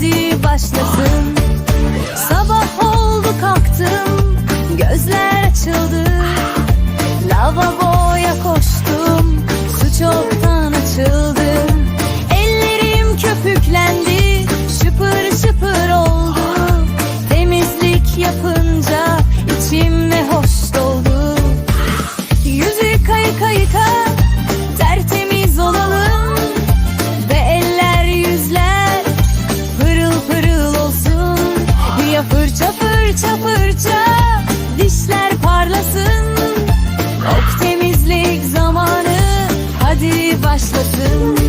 hadi başlasın. Başlasın